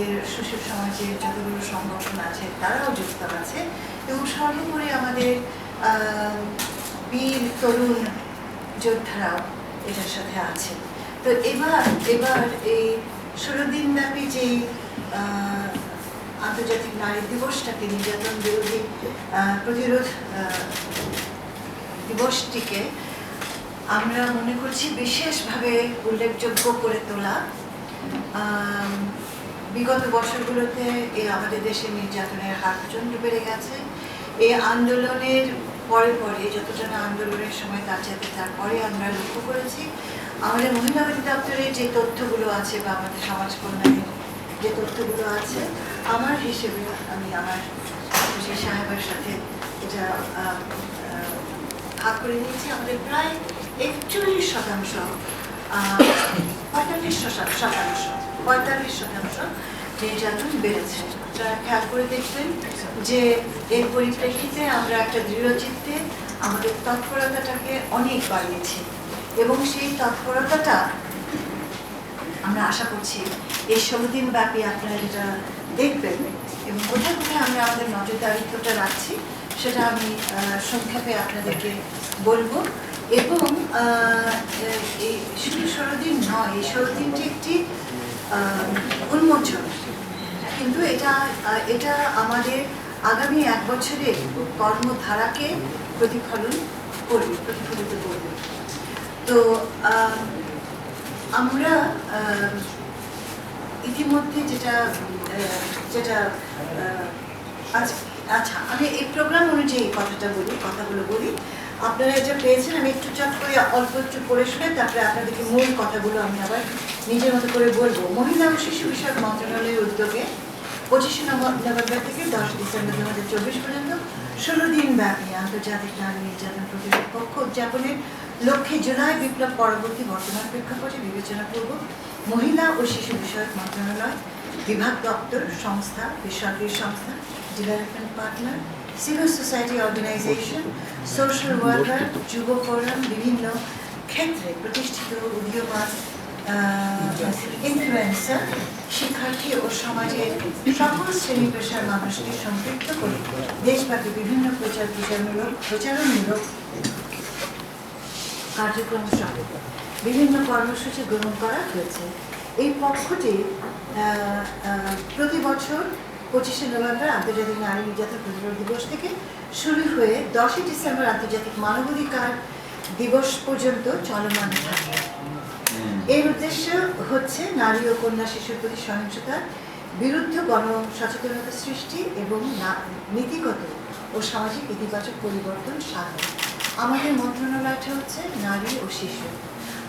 আমাদের শ্বশুর সমাজের যতগুলো সংগঠন আছে, তারাও যুক্ত আছে। এবং সর্বোপরি আমাদের বীর, তরুণ যোদ্ধারাও এটার সাথে আছে। তো এবার এবার এই ষোলো দিন ব্যাপী যে আন্তর্জাতিক নারী দিবসটাকে নির্যাতন বিরোধী প্রতিরোধ দিবসটিকে আমরা মনে করছি বিশেষভাবে উল্লেখযোগ্য করে তোলা। বিগত বছরগুলোতে এই আমাদের দেশে নির্যাতনের হার প্রচণ্ড বেড়ে গেছে। এই আন্দোলনের পরে পরে যতটা আন্দোলনের সময় তার সাথে তারপরে আমরা লক্ষ্য করেছি, আমাদের মহিলা অধিদপ্তরে যে তথ্যগুলো আছে বা আমাদের সমাজ কল্যাণের যে তথ্যগুলো আছে, আমার হিসেবে আমি আমার সাহেবের সাথে এটা ভাগ করে নিয়েছি। আমাদের প্রায় একচল্লিশ শতাংশ পঁয়তাল্লিশ শতাংশ পঁয়তাল্লিশ শতাংশ নির্যাতন বেড়েছে খেয়াল করে দেখবেন যে এর পরিপ্রেক্ষিতে আমরা একটা দৃঢ়চিত্তে আমাদের তৎপরতাটাকে অনেক বাড়িয়েছি এবং সেই তৎপরতাটা আমরা আশা করছি এই ষোলো ব্যাপী আপনারা যেটা দেখবেন এবং কোথায় কোথায় আমরা আমাদের নজরদারিত্বটা রাখছি সেটা আমি সংক্ষেপে আপনাদেরকে বলব এবং শুধু ষোলো দিন নয়, এই ষোলো দিনটি একটি উন্মোচন। কিন্তু এটা এটা আমাদের আগামী এক বছরের কর্মধারাকে প্রতিফলন করবে, প্রতিফলিত করবে। তো আমরা ইতিমধ্যে যেটা যেটা আচ্ছা আমি এই প্রোগ্রাম অনুযায়ী কথাটা বলি, কথাগুলো বলি। আপনারা যা পেয়েছেন, আমি একটু চট করে অল্প একটু পড়ে শুনে তারপরে আপনাদেরকে মূল কথাগুলো আমি আবার নিজের মতো করে বলব। মহিলা ও শিশু বিষয়ক মন্ত্রণালয়ের উদ্যোগে পঁচিশে নভেম্বর থেকে দশ ডিসেম্বর দু হাজার চব্বিশ পর্যন্ত ষোলো দিন ব্যাপী আন্তর্জাতিক নারী নির্যাতন প্রতিরোধ পক্ষ উদযাপনের লক্ষ্যে জুলাই বিপ্লব পরবর্তী বর্তমান প্রেক্ষাপটে বিবেচনা করব। মহিলা ও শিশু বিষয়ক মন্ত্রণালয়, বিভাগ দপ্তর, সংস্থা, বেসরকারি সংস্থা development partner civil society organisation social worker যুব ফোরাম, বিভিন্ন ক্ষেত্রে প্রতিষ্ঠিত উদীয়মান ইনফ্লুয়েন্সার শিক্ষার্থী ও সমাজের সকল শ্রেণি পেশার মানুষকে সম্পৃক্ত করে দেশব্যাপী বিভিন্ন প্রচার প্রচারমূলক প্রচারণমূলক কার্যক্রম সহ বিভিন্ন কর্মসূচি গ্রহণ করা হয়েছে। এই পক্ষটি প্রতি বছর পঁচিশে নভেম্বর আন্তর্জাতিক নারী নির্যাতন প্রতিরোধ দিবস থেকে শুরু হয়ে দশই ডিসেম্বর আন্তর্জাতিক মানবাধিকার দিবস পর্যন্ত চলমান। থাকে এর উদ্দেশ্য হচ্ছে নারী ও কন্যা শিশুর প্রতি সহিংসতার বিরুদ্ধে গণ সচেতনতা সৃষ্টি এবং নীতিগত ও সামাজিক ইতিবাচক পরিবর্তন সাধন। আমাদের মন্ত্রণালয়টা হচ্ছে নারী ও শিশু।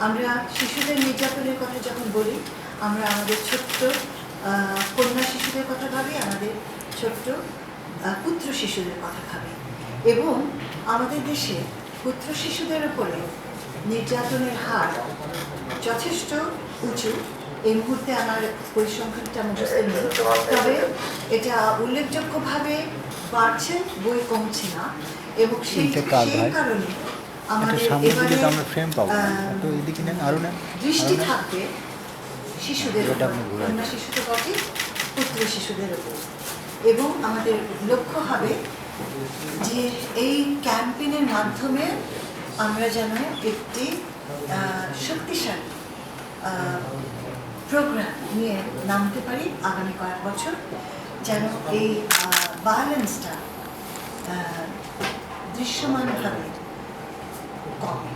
আমরা শিশুদের নির্যাতনের কথা যখন বলি আমরা আমাদের ছোট্ট আহ, কন্যা শিশুদের কথা ভাবি আমাদের ছোট্ট পুত্র শিশুদের কথা ভাবি। এবং আমাদের দেশে পুত্র শিশুদের উপরে নির্যাতনের হার যথেষ্ট উঁচু। এই মুহূর্তে আমার পরিসংখ্যানটা মুখস্থ নেই। তবে এটা উল্লেখযোগ্যভাবে বাড়ছে বই কমছে না। এবং সেই। কারণে আমাদের এবারে দৃষ্টি থাকবে শিশুদের কন্যা শিশু তো বটে পুত্র শিশুদের উপর। এবং আমাদের লক্ষ্য হবে যে এই ক্যাম্পেইনের মাধ্যমে আমরা যেন একটি শক্তিশালী প্রোগ্রাম নিয়ে নামতে পারি আগামী কয়েক বছর, যেন এই ভায়োলেন্সটা দৃশ্যমানভাবে কমে।